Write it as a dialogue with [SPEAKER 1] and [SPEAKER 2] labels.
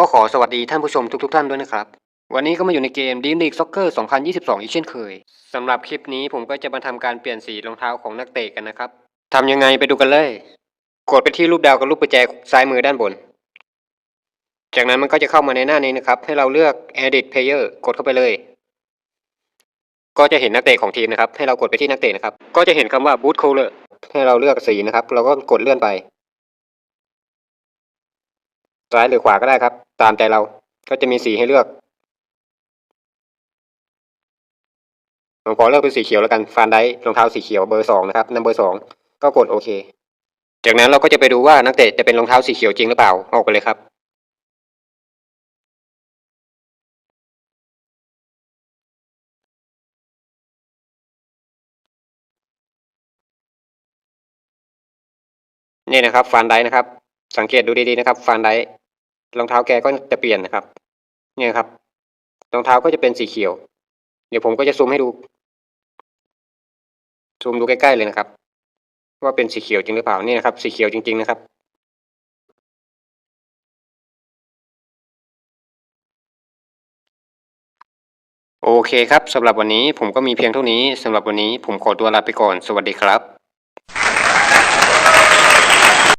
[SPEAKER 1] ็ขอสวัสดีท่านผู้ชมทุกๆท่านด้วยนะครับ วันนี้ก็มาอยู่ในเกม Dream League Soccer 2022 อีกเช่นเคยสำหรับคลิปนี้ผมก็จะมาทำการเปลี่ยนสีรองเท้าของนักเตะกันนะครับทำยังไงไปดูกันเลย กดไปที่รูปดาวกับรูปประแจซ้ายมือด้านบน จากนั้นมันก็จะเข้ามาในหน้านี้นะครับ ให้เราเลือก Edit Player กดเข้าไปเลย ก็จะเห็นนักเตะของทีมนะครับ ให้เรากดไปที่นักเตะนะครับ ก็จะเห็นคำว่า Boot Color ให้เราเลือกสีนะครับ เราก็กดเลื่อนไปซ้ายหรือขวาก็ได้ครับ ตามใจเราก็จะมีสีให้เลือกผมขอเลือกเป็นสีเขียวแล้วกันฟันได้รองเท้าสีเขียวเบอร์สองนะครับนัมเบอร์สองก็กดโอเค จากนั้นเราก็จะไปดูว่านักเตะจะเป็นรองเท้าสีเขียวจริงหรือเปล่าออกไปเลยครับนี่นะครับฟันได้นะครับ สังเกตดูดีๆนะครับฟันได้ รองเท้าแกก็จะเปลี่ยนนะครับ เนี่ยครับรองเท้าก็จะเป็นสีเขียว เดี๋ยวผมก็จะซูมให้ดู ซูมดูใกล้ๆเลยนะครับ ว่าเป็นสีเขียวจริงหรือเปล่านี่นะครับ สีเขียวจริง ๆ นะครับโอเคครับสำหรับวันนี้ผมก็มีเพียงเท่านี้สำหรับวันนี้ผมขอตัวลาไปก่อน สวัสดีครับ